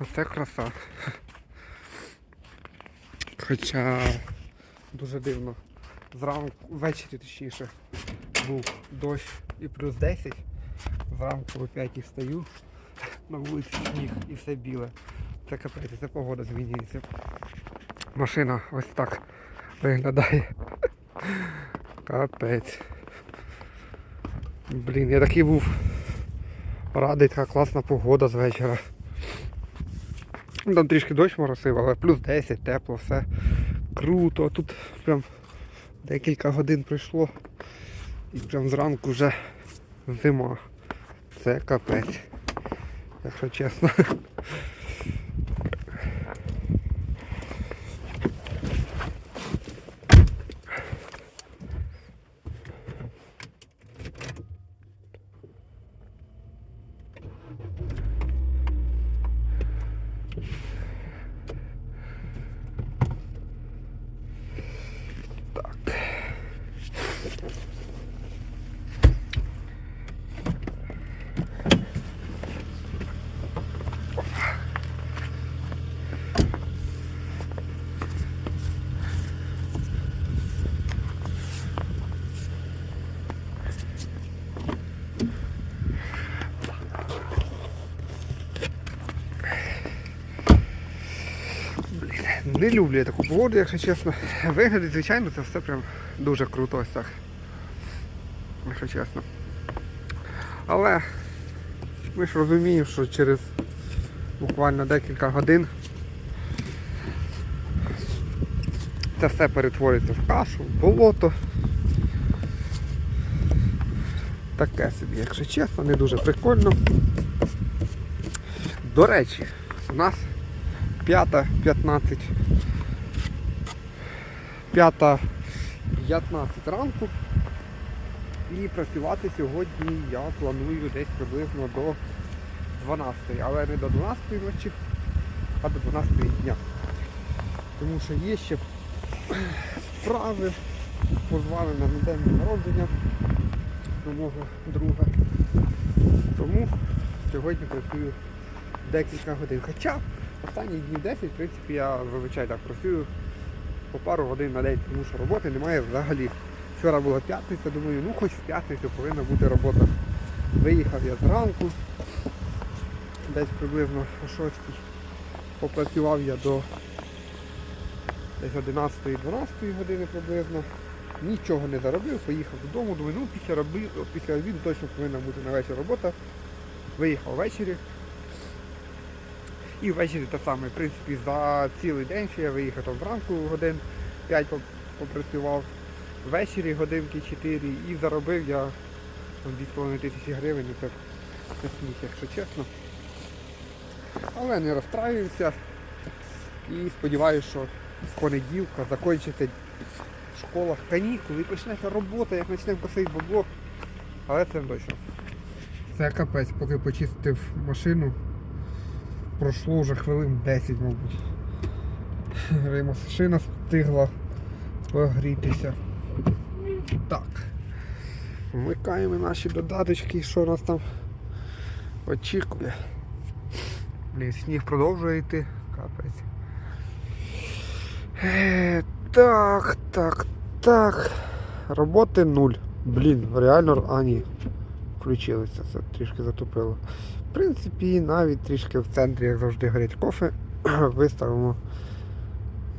Оце краса. Хоча дуже дивно. Зранку, ввечері точніше, був дощ і плюс 10. Зранку о 5 встаю, на вулиці сніг і все біле. Це капець, це погода змінюється. Машина ось так виглядає. Капець. Блін, я такий був радий, така класна погода з вечора. Ну, Там трішки дощ моросив, але плюс 10, тепло, все круто. Тут прям декілька годин пройшло і прям зранку вже зима. Це капець. Якщо чесно. Не люблю я таку погоду, якщо чесно. Виглядить, звичайно, це все прям дуже круто ось так. Якщо чесно. Але ми ж розуміємо, що через буквально декілька годин це все перетвориться в кашу, в болото. Таке собі, якщо чесно, не дуже прикольно. До речі, у нас 5.15 5.15 ранку. І працювати сьогодні я планую десь приблизно до 12, але не до 12 ночі, а до 12 дня. Тому що є ще справи, позвали на день народження до мого друга. Тому сьогодні працюю декілька годин. Хоча останні дні 10, в принципі, я зазвичай так працюю по пару годин на день, тому що роботи немає взагалі. Вчора була п'ятниця, думаю, ну хоч в п'ятницю повинна бути робота. Виїхав я зранку, десь приблизно о 6 попрацював я до десь 11-12 години приблизно. Нічого не заробив, поїхав додому, думаю, ну після після обіду точно повинна бути на вечір робота. Виїхав ввечері. І ввечері те саме, в принципі, за цілий день, що я виїхав там зранку годин 5 попрацював, ввечері годинки 4 і заробив я там 2,5 тисячі гривень, це, це сміх, якщо чесно. Але не розстраююся. І сподіваюся, що з понеділка закінчиться в школах. Канікули і почнеться робота, як почнемо косити бабло. Але це точно. Це капець, поки почистив машину пройшло вже хвилин 10, мабуть. І Машина встигла погрітися. Так. Вмикаємо наші додаточки, що нас там очікує. Блін, сніг продовжує йти. Капець. Е, Так, так, так. Роботи нуль. Блін, реально. А ні. Включилося, це трішки затупило. В принципі, навіть трішки в центрі, як завжди, горять кофе. Виставимо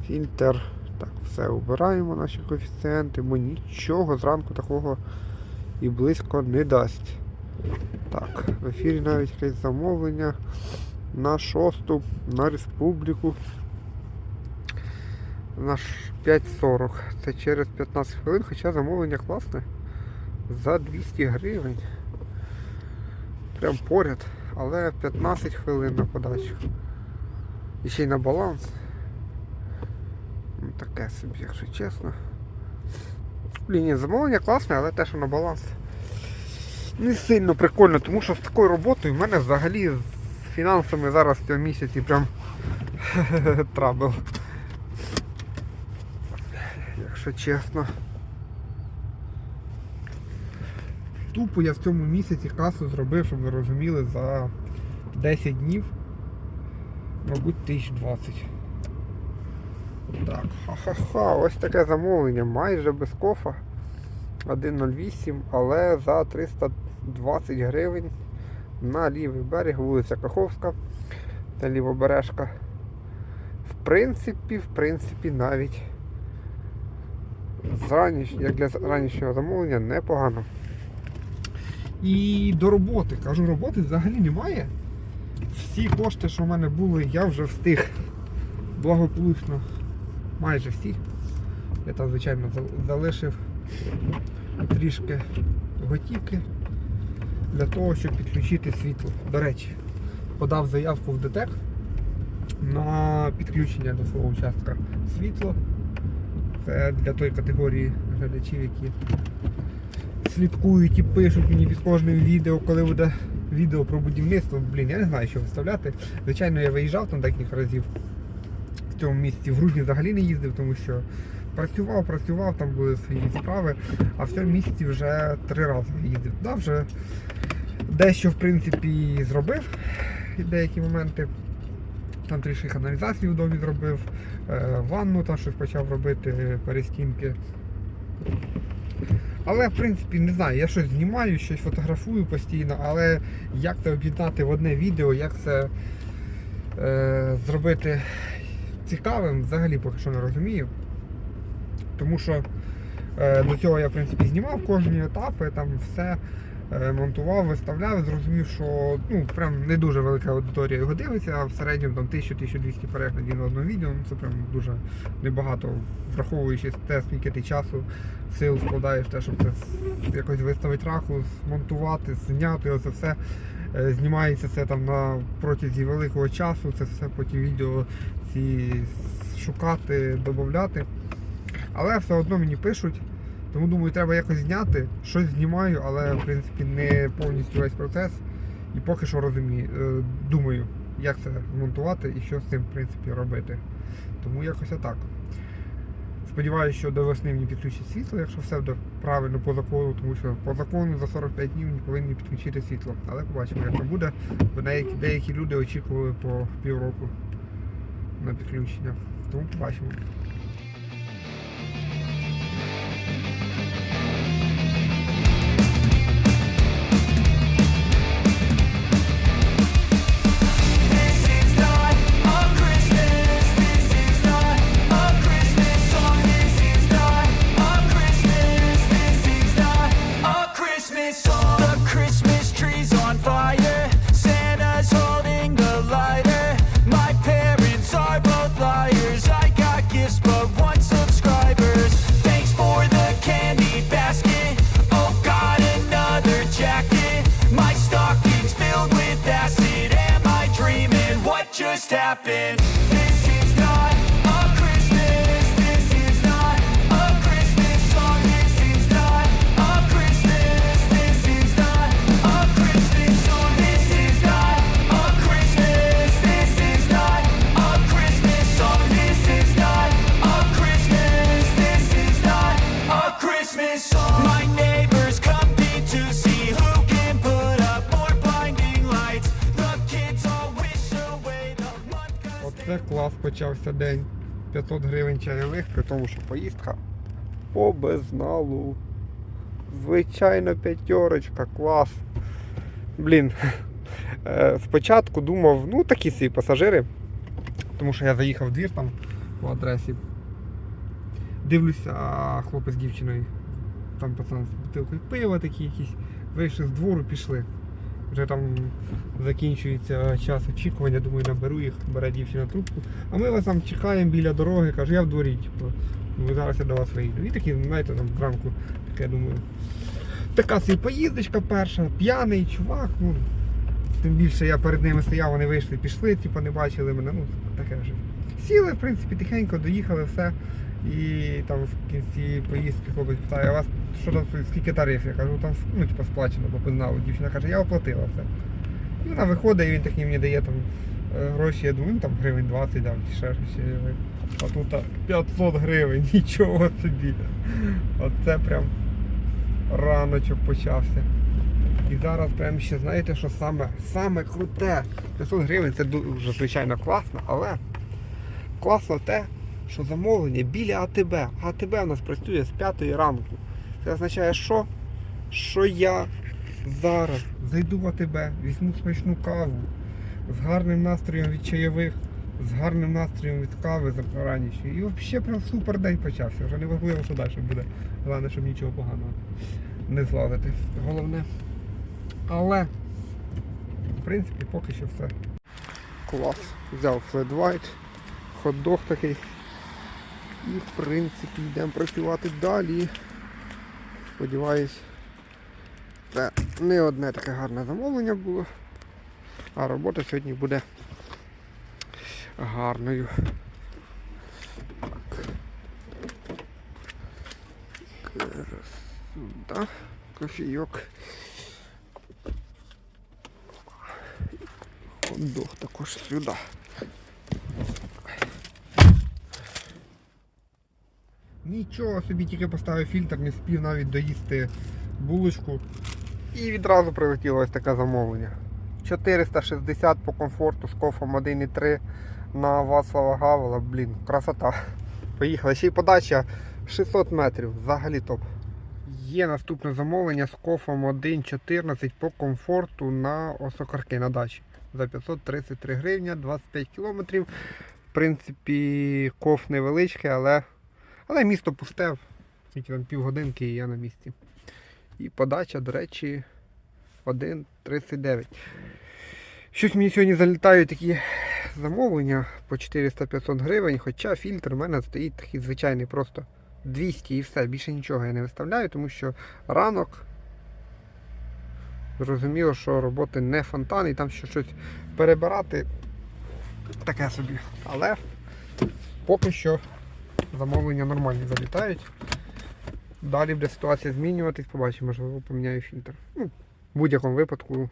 фільтр. Так, все обираємо наші коефіцієнти, бо нічого зранку такого і близько не дасть. Так, в ефірі навіть якесь замовлення на шосту, на республіку. Наш 5.40. Це через 15 хвилин, хоча замовлення класне. За 200 гривень. Прям поряд, але 15 хвилин на подачу. І ще й на баланс. Ну, таке собі, якщо чесно. Блін, ні, замовлення класне, але те, що на баланс. Не сильно прикольно, тому що з такою роботою в мене взагалі з фінансами зараз в цьому місяці прям трабл. Якщо чесно. Тупо я в цьому місяці касу зробив, щоб ви розуміли, за 10 днів Мабуть, 1020. Так, ха-ха-ха, ось таке замовлення, майже без кофа. 1.08, але за 320 гривень на лівий берег, вулиця Каховська та лівобережка. В принципі, в принципі, навіть з раніш... як для ранішнього замовлення непогано. І до роботи. Кажу, роботи взагалі немає. Всі кошти, що в мене були, я вже встиг благополучно. Майже всі. Я там, звичайно, залишив трішки готівки для того, щоб підключити світло. До речі, подав заявку в ДТЕК на підключення до свого участка світла. Це для тої категорії глядачів, які слідкують і пишуть мені під кожним відео, коли буде відео про будівництво. Блін, я не знаю, що виставляти. Звичайно, я виїжджав там декілька разів в цьому місці. В грудні взагалі не їздив, тому що працював, працював, там були свої справи, а в цьому місці вже три рази їздив. Да, вже дещо в принципі зробив деякі моменти. Там трішки каналізацію в домі зробив, е, ванну там щось почав робити, перестінки. Але в принципі не знаю, я щось знімаю, щось фотографую постійно, але як це об'єднати в одне відео, як це е, зробити цікавим, взагалі поки що не розумію. Тому що е, до цього я в принципі знімав кожні етапи, там все монтував, виставляв, зрозумів, що ну, прям не дуже велика аудиторія його дивиться, а в середньому там 1000-1200 переглядів на одному відео, ну це прям дуже небагато, враховуючи те, скільки ти часу, сил вкладаєш, те, щоб це якось виставити раху, змонтувати, зняти, оце все. Е, Знімається це там на протязі великого часу, це все потім відео ці шукати, додати. Але все одно мені пишуть, тому думаю, треба якось зняти. Щось знімаю, але в принципі не повністю весь процес. І поки що розумію, е, думаю, як це змонтувати і що з цим в принципі робити. Тому якось отак. Сподіваюся, що до весни мені підключать світло, якщо все буде правильно по закону, тому що по закону за 45 днів не повинні підключити світло. Але побачимо, як це буде. Бо деякі, деякі люди очікували по півроку на підключення. Тому побачимо. happen. Клас почався день. 500 гривень чайових, при тому, що поїздка по безналу. Звичайно, п'ятерочка, клас. Блін. е, Спочатку думав, ну такі свої пасажири. Тому що я заїхав в двір там по адресі. Дивлюся, а хлопець з дівчиною. Там пацан з бутилкою пива такі якісь. Вийшли з двору, пішли. Вже там закінчується час очікування, думаю, наберу їх, бере дівчина трубку. А ми вас там чекаємо біля дороги, каже, я в дворі, типу, ну, зараз я до вас вийду. І такі, знаєте, там зранку, таке думаю. Така собі поїздочка перша, п'яний чувак, ну. Тим більше я перед ними стояв, вони вийшли, пішли, типу, не бачили мене, ну таке вже. Сіли, в принципі, тихенько, доїхали, все. І там в кінці поїздки хлопець питає, а вас що там, скільки тариф? Я кажу, там ну, типу, сплачено, бо позналу. Дівчина каже, я оплатила все. І вона виходить, і він такий мені дає там е, гроші, я думаю, ну там гривень 20 дав, чи ще щось. А тут а, 500 гривень, нічого собі. Оце прям раночок почався. І зараз прямо ще знаєте, що саме, саме круте. 500 гривень це дуже звичайно класно, але класно те, що замовлення біля АТБ. АТБ у нас працює з 5 ранку. Це означає, що? Що я зараз зайду в АТБ, візьму смачну каву з гарним настроєм від чайових, з гарним настроєм від кави ранішньої. І взагалі прям супер день почався. Вже не важливо, що далі буде. Головне, щоб нічого поганого не злазити. Головне. Але, в принципі, поки що все. Клас. Взяв флет white, хот-дог такий. І в принципі йдемо працювати далі. Сподіваюсь, це не одне таке гарне замовлення було. А робота сьогодні буде гарною. Красота. Кофійок. Хот-дог також сюди. Нічого собі тільки поставив фільтр, не спів навіть доїсти булочку. І відразу прилетіло ось таке замовлення. 460 по комфорту з кофом 1,3 на Вацлава Гавела. Блін, красота. Поїхали. Ще й подача 600 метрів. Взагалі топ. Є наступне замовлення з кофом 1.14 по комфорту на осокарки на дачі. За 533 гривня, 25 кілометрів. В принципі, коф невеличкий, але, але місто пусте. Тільки там півгодинки і я на місці. І подача, до речі, 1.39. Щось мені сьогодні залітають такі замовлення по 400-500 гривень, хоча фільтр у мене стоїть такий звичайний, просто 200 і все, більше нічого я не виставляю, тому що ранок зрозуміло, що роботи не фонтан і там ще щось перебирати таке собі. Але поки що замовлення нормальні залітають. Далі буде ситуація змінюватись, побачимо, можливо, поміняю фільтр. Ну, в будь-якому випадку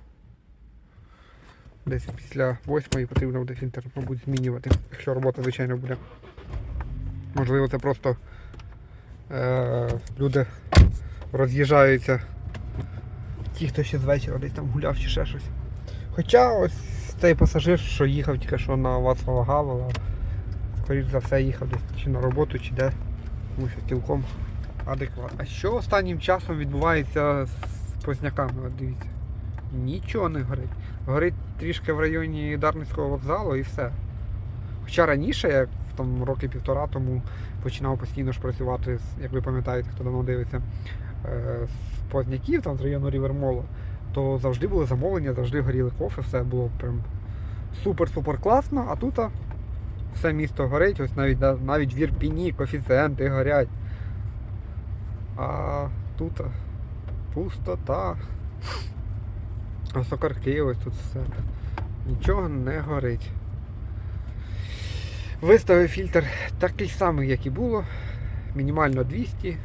десь після восьмої потрібно буде фільтр, мабуть, змінювати, якщо робота, звичайно, буде. Можливо, це просто е, люди роз'їжджаються. Ті, хто ще з вечора десь там гуляв чи ще щось. Хоча ось цей пасажир, що їхав тільки що на Вацлава Гавела, скоріш за все їхав чи на роботу, чи де, тому що цілком адекватно. А що останнім часом відбувається з позняками? Дивіться. Нічого не горить. Горить трішки в районі Дарницького вокзалу і все. Хоча раніше, як там роки півтора тому починав постійно ж працювати, як ви пам'ятаєте, хто давно дивиться, е, з позняків, там з району Рівермола, то завжди були замовлення, завжди горіли кофе, все було прям супер-супер класно, а тут все місто горить, ось навіть, навіть в Ірпіні коефіцієнти горять. А тут пустота. А сокарки ось тут все. Нічого не горить. Виставив фільтр такий самий, як і було. Мінімально 200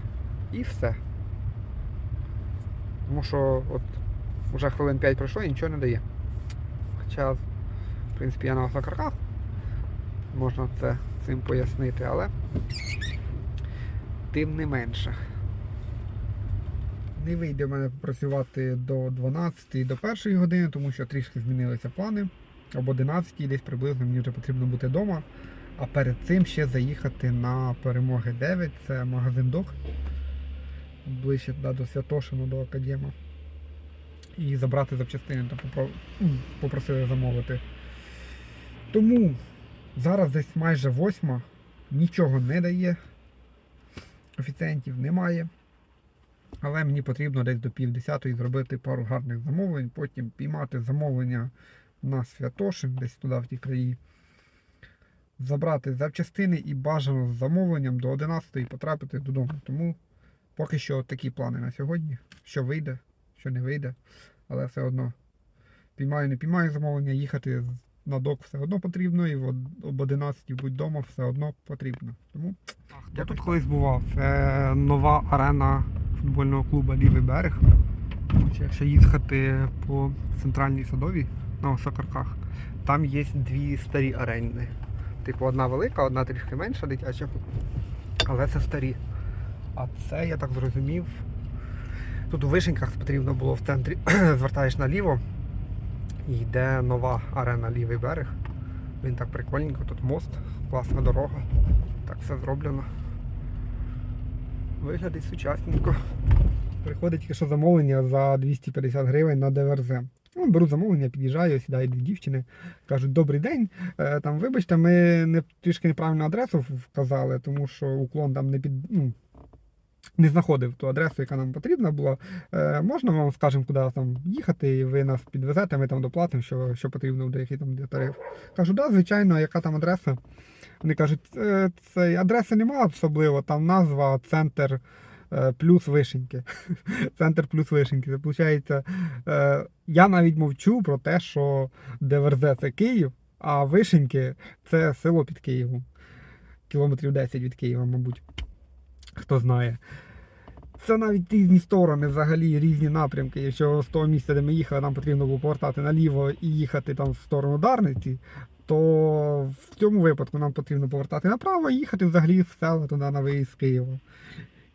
і все. Тому що от вже хвилин 5 пройшло і нічого не дає. Хоча, в принципі, я на сокарках. Можна це цим пояснити, але тим не менше. Не вийде в мене працювати до 12 до 1 години, тому що трішки змінилися плани. Об 11 десь приблизно мені вже потрібно бути вдома. А перед цим ще заїхати на перемоги 9, це магазин Док. Ближче туди до Святошину, до Академа. І забрати запчастини там попро- попросили замовити. Тому зараз десь майже восьма, нічого не дає. Офіціантів немає. Але мені потрібно десь до півдесятої зробити пару гарних замовлень, потім піймати замовлення на Святошин, десь туди в ті краї. Забрати запчастини і бажано з замовленням до 11 потрапити додому. Тому поки що такі плани на сьогодні. Що вийде, що не вийде. Але все одно піймаю, не піймаю замовлення, їхати на док все одно потрібно, і об 11 будь вдома все одно потрібно. Тому я тут колись бував. Це нова арена футбольного клубу Лівий берег. Якщо їхати по центральній садовій на Осокарках, там є дві старі арени. Типу одна велика, одна трішки менша дитяча. Але це старі. А це, я так зрозумів, Тут у Вишеньках потрібно було в центрі, звертаєш наліво і йде нова арена лівий берег. Він так прикольненько, тут мост, класна дорога. Так все зроблено. Виглядить сучасненько. Приходить тільки замовлення за 250 гривень на ДВРЗ. Ну, беру замовлення, під'їжджаю, сідають дві дівчини, кажуть, добрий день. Е, там, вибачте, ми не трішки неправильну адресу вказали, тому що уклон там не під. Ну, не знаходив ту адресу, яка нам потрібна була. Е, можна вам скажемо, куди там їхати, і ви нас підвезете, ми там доплатимо, що, що потрібно буде, який там буде тариф. Кажу, да, звичайно, яка там адреса? Вони кажуть, «Е, це адреси немає особливо, там назва центр е, плюс вишеньки. Центр плюс вишеньки. Це виходить, е, я навіть мовчу про те, що ДВРЗ це Київ, а вишеньки це село під Києвом. Кілометрів 10 від Києва, мабуть. Хто знає. Це навіть різні сторони, взагалі різні напрямки. Якщо з того місця, де ми їхали, нам потрібно було повертати наліво і їхати там в сторону Дарниці, то в цьому випадку нам потрібно повертати направо і їхати взагалі в села туди на виїзд з Києва.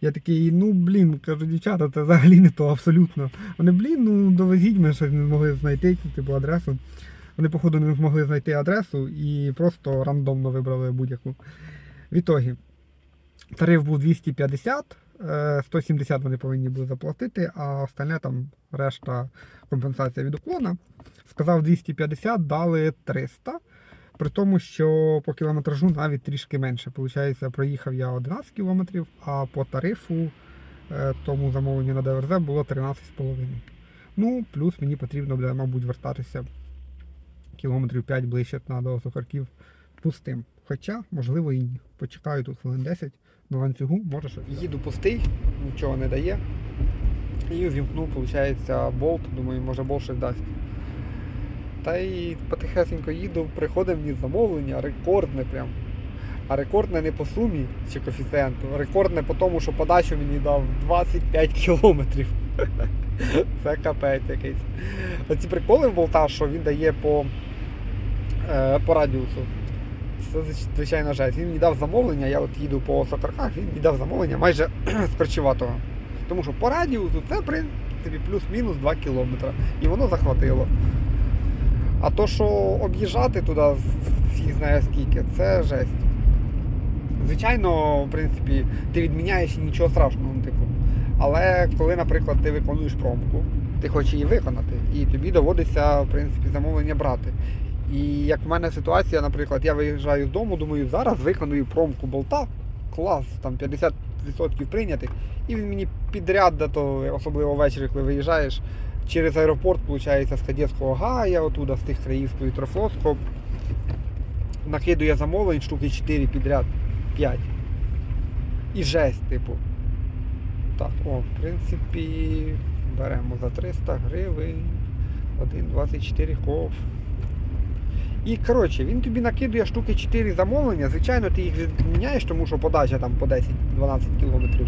Я такий, ну блін, кажу, дівчата, це взагалі не то абсолютно. Вони, блін, ну довезіть, ми щось не змогли знайти, типу адресу. Вони, походу, не змогли знайти адресу і просто рандомно вибрали будь-яку. В ітогі, тариф був 250, е, 170 вони повинні були заплатити, а остальне там решта компенсація від уклона. Сказав 250, дали 300. При тому, що по кілометражу навіть трішки менше. Получається, проїхав я 11 кілометрів, а по тарифу е, тому замовленню на ДВРЗ було 13,5. Ну, плюс мені потрібно буде, мабуть, вертатися кілометрів 5 ближче на до Сухарків пустим. Хоча, можливо, і ні. Почекаю тут хвилин 10 на ланцюгу, може щось. Їду пустий, нічого не дає. І увімкнув, виходить, болт. Думаю, може болт щось дасть. Та й потихесенько їду, приходить мені замовлення, рекордне прям. А рекордне не по сумі чи коефіцієнту, рекордне по тому, що подачу мені дав 25 кілометрів. Це капець якийсь. Оці приколи в болта, що він дає по, е, по радіусу. Це звич- звичайно жесть. Він мені дав замовлення, я от їду по Сокарках, він мені дав замовлення майже з Корчеватого. Тому що по радіусу це в принципі плюс-мінус 2 кілометри. І воно захватило. А то, що об'їжджати туди, всі знає скільки, це жесть. Звичайно, в принципі, ти відміняєш і нічого страшного, ну, типу. Але коли, наприклад, ти виконуєш промку, ти хочеш її виконати, і тобі доводиться, в принципі, замовлення брати. І як в мене ситуація, наприклад, я виїжджаю з дому, думаю, зараз виконую промку болта, клас, там 50% прийнятих, і він мені підряд, де то, особливо ввечері, коли виїжджаєш, через аеропорт, виходить, з Кадєвського гая, отуда, з тих країв з Повітрофлотського, накидує замовлень штуки 4 підряд, 5. І жесть, типу. Так, о, в принципі, беремо за 300 гривень. 1,24 ков. І коротше, він тобі накидує штуки 4 замовлення. Звичайно, ти їх відміняєш, тому що подача там по 10-12 кілометрів.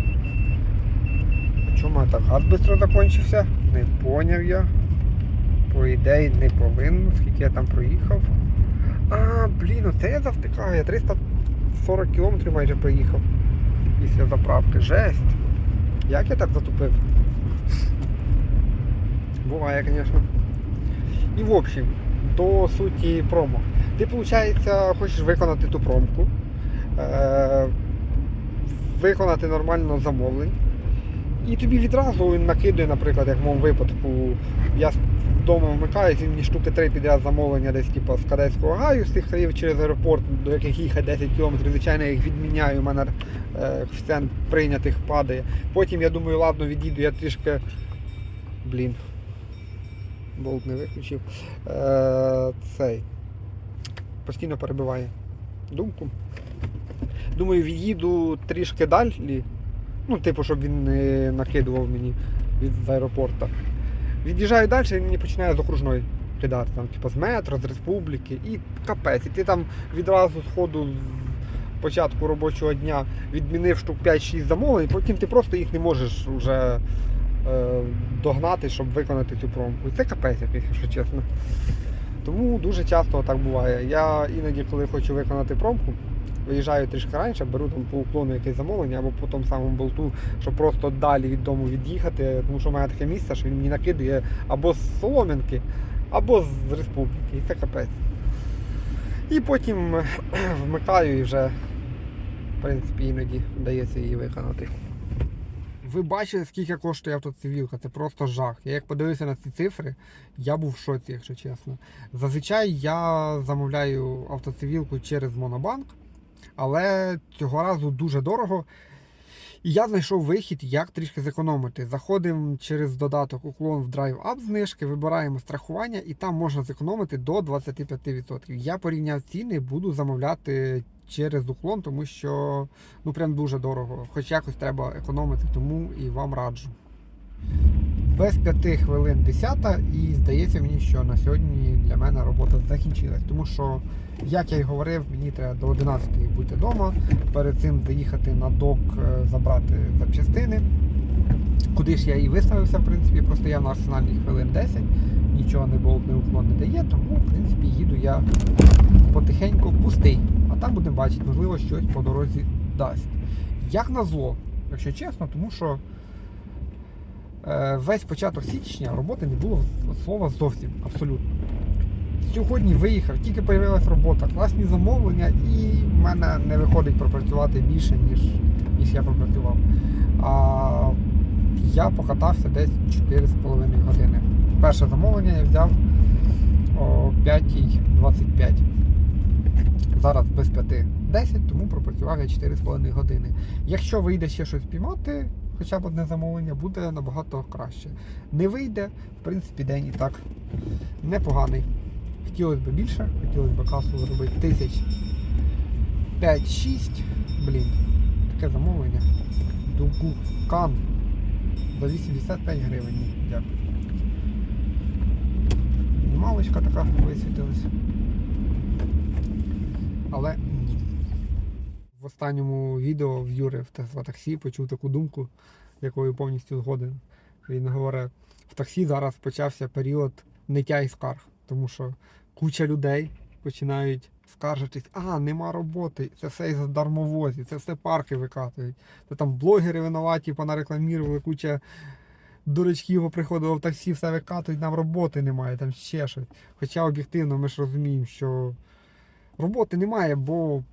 А чому так газ швидко закінчився? Не поняв я. По ідеї не повинен, скільки я там проїхав. А, блін, оце я завтикаю, я 340 кілометрів майже проїхав після заправки. Жесть. Як я так затупив? Буває, звісно. І в общем, до суті промо. Ти, виходить, хочеш виконати ту промку, е- виконати нормально замовлень. І тобі відразу він накидує, наприклад, як в моєму випадку, я вдома вмикаюсь, він мені штуки три підряд замовлення десь типу, з Кадетського гаю, з тих країв через аеропорт, до яких їхати 10 кілометрів, звичайно, я їх відміняю, у мене коефіцієнт прийнятих падає. Потім я думаю, ладно, відійду, я трішки. Блін. Болт не виключив. Е, цей. Постійно перебиває думку. Думаю, від'їду трішки далі. Ну, типу, щоб він не накидував мені від з аеропорта. Від'їжджаю далі, він мені починає з окружної кидати, там, типу, з метро, з республіки і капець. І ти там відразу з ходу з початку робочого дня відмінив штук 5-6 замовлень, потім ти просто їх не можеш вже догнати, щоб виконати цю промку. І це капець якщо чесно. Тому дуже часто так буває. Я іноді, коли хочу виконати пробку, виїжджаю трішки раніше, беру там по уклону якесь замовлення або по тому самому болту, щоб просто далі від дому від'їхати, тому що в мене таке місце, що він мені накидує або з Солом'янки, або з республіки. І це капець. І потім вмикаю і вже, в принципі, іноді вдається її виконати. Ви бачили, скільки коштує автоцивілка? Це просто жах. Я як подивився на ці цифри, я був в шоці, якщо чесно. Зазвичай я замовляю автоцивілку через Монобанк, але цього разу дуже дорого. І я знайшов вихід, як трішки зекономити. Заходимо через додаток уклон в Drive Up знижки, вибираємо страхування і там можна зекономити до 25%. Я порівняв ціни, буду замовляти через уклон, тому що ну прям дуже дорого. Хоч якось треба економити, тому і вам раджу. Без 5 хвилин 10 і здається мені, що на сьогодні для мене робота закінчилась. Тому що, як я й говорив, мені треба до 11 бути вдома. Перед цим заїхати на док, е, забрати запчастини. Куди ж я і виставився, в принципі, простояв на арсенальні хвилин 10, нічого не болт, не уклон не дає, тому в принципі їду я потихеньку пустий. А там будемо бачити, можливо, щось по дорозі дасть. Як назло, якщо чесно, тому що е, весь початок січня роботи не було слова зовсім абсолютно. Сьогодні виїхав, тільки з'явилася робота, класні замовлення, і в мене не виходить пропрацювати більше, ніж, ніж я пропрацював. А я покатався десь 4,5 години. Перше замовлення я взяв о 5.25. Зараз без 5.10, тому пропрацював я 4,5 години. Якщо вийде ще щось піймати, хоча б одне замовлення, буде набагато краще. Не вийде, в принципі, день і так непоганий. Хотілося б більше, хотілося б касу зробити тисяч 5-6. Блін, таке замовлення. Дугу Кан за 85 гривень. Дякую. Малочка така висвітилась. Але ні. В останньому відео в Юри в Тесла таксі почув таку думку, якою повністю згоден. Він говорить, в таксі зараз почався період ниття і скарг, тому що куча людей починають скаржитись, а, нема роботи, це все із дармовозів, це все парки викатують. Це там блогери винуваті, понарекламірували, куча дурачків приходило в таксі, все викатують, нам роботи немає, там ще щось. Хоча об'єктивно ми ж розуміємо, що роботи немає, бо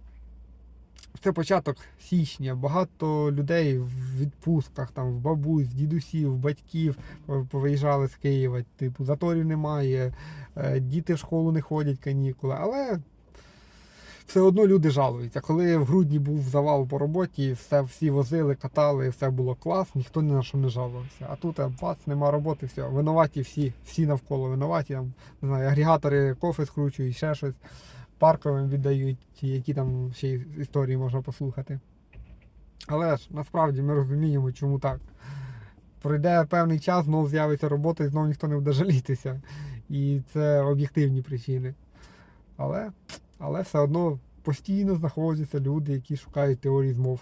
це початок січня. Багато людей в відпустках, там, в бабусь, дідусів, батьків е, повиїжджали з Києва. Типу, заторів немає, е, діти в школу не ходять канікули. Але все одно люди жалуються. Коли в грудні був завал по роботі, все всі возили, катали, все було клас, ніхто ні на що не жалувався. А тут е, бац, нема роботи, все. Винуваті всі, всі навколо винуваті. Там, не знаю, агрегатори кофе скручують, ще щось парковим віддають, які там ще історії можна послухати. Але ж насправді ми розуміємо, чому так. Пройде певний час, знову з'явиться робота і знову ніхто не буде жалітися. І це об'єктивні причини. Але, але все одно постійно знаходяться люди, які шукають теорії змов.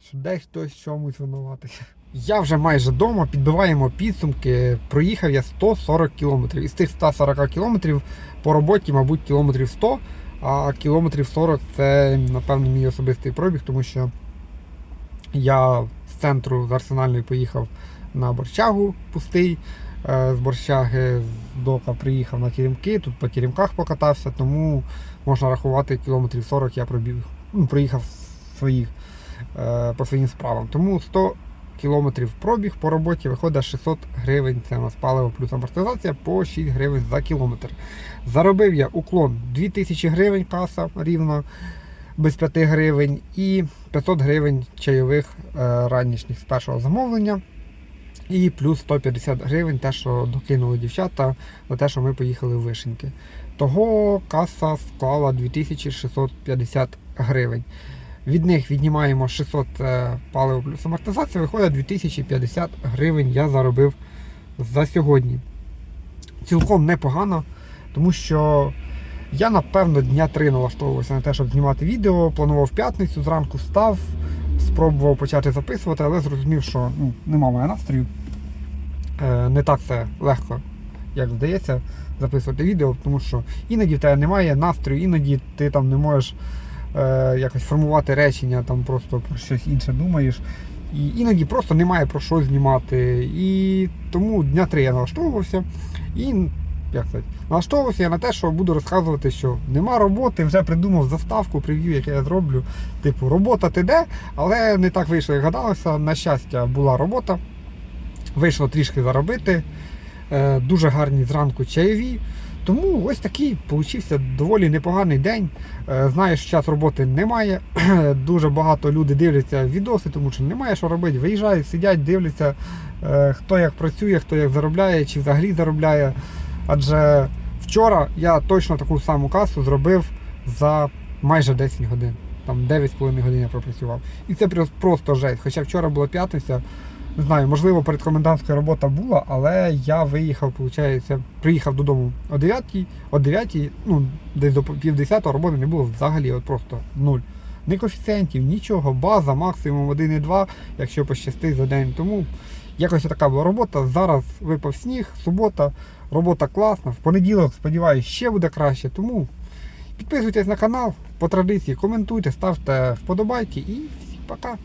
Що десь хтось в чомусь винуватий. Я вже майже вдома, підбиваємо підсумки. Проїхав я 140 кілометрів. Із тих 140 кілометрів по роботі, мабуть, кілометрів 100, а кілометрів 40 це, напевно, мій особистий пробіг, тому що я з центру з Арсенальної поїхав на борщагу пустий. е, З борщаги з дока приїхав на Теремки, тут по Теремках покатався, тому можна рахувати кілометрів 40 я пробіг, ну, проїхав своїх, е, по своїм справам. Тому 100 кілометрів пробіг по роботі виходить 600 гривень. Це у нас паливо плюс амортизація по 6 гривень за кілометр. Заробив я уклон 2000 гривень каса рівно без 5 гривень і 500 гривень чайових е, ранішніх з першого замовлення. І плюс 150 гривень те, що докинули дівчата за те, що ми поїхали в Вишеньки. Того каса склала 2650 гривень. Від них віднімаємо 600 е, паливо плюс амортизація, виходить 2050 гривень я заробив за сьогодні. Цілком непогано, тому що я напевно дня три налаштовувався на те, щоб знімати відео. Планував п'ятницю, зранку встав, спробував почати записувати, але зрозумів, що ну, нема в настрою. Е, не так це легко, як здається. записувати відео, тому що іноді в тебе немає настрою, іноді ти там не можеш е, якось формувати речення, там просто про щось інше думаєш. І іноді просто немає про що знімати. І тому дня три я налаштовувався і як сказати, налаштовувався я на те, що буду розказувати, що нема роботи, вже придумав заставку, прев'ю, яке я зроблю. Типу, робота ти де, але не так вийшло, як гадалося. На щастя, була робота. Вийшло трішки заробити. Е, Дуже гарні зранку чайові. Тому ось такий получився доволі непоганий день. Е, Знаю, що час роботи немає. Дуже багато люди дивляться відоси, тому що немає що робити. Виїжджають, сидять, дивляться, е, хто як працює, хто як заробляє, чи взагалі заробляє. Адже вчора я точно таку саму касу зробив за майже 10 годин. Там 9,5 годин я пропрацював. І це прос- просто жесть. Хоча вчора була п'ятниця, не знаю, можливо, передкомендантська робота була, але я виїхав, виходить, приїхав додому о 9, о 9, ну, десь до пів 10 роботи не було взагалі, от просто нуль. Ні коефіцієнтів, нічого, база, максимум 1,2, якщо пощастить за день. Тому якось така була робота. Зараз випав сніг, субота, робота класна. В понеділок, сподіваюся, ще буде краще. Тому підписуйтесь на канал, по традиції, коментуйте, ставте вподобайки і всім пока.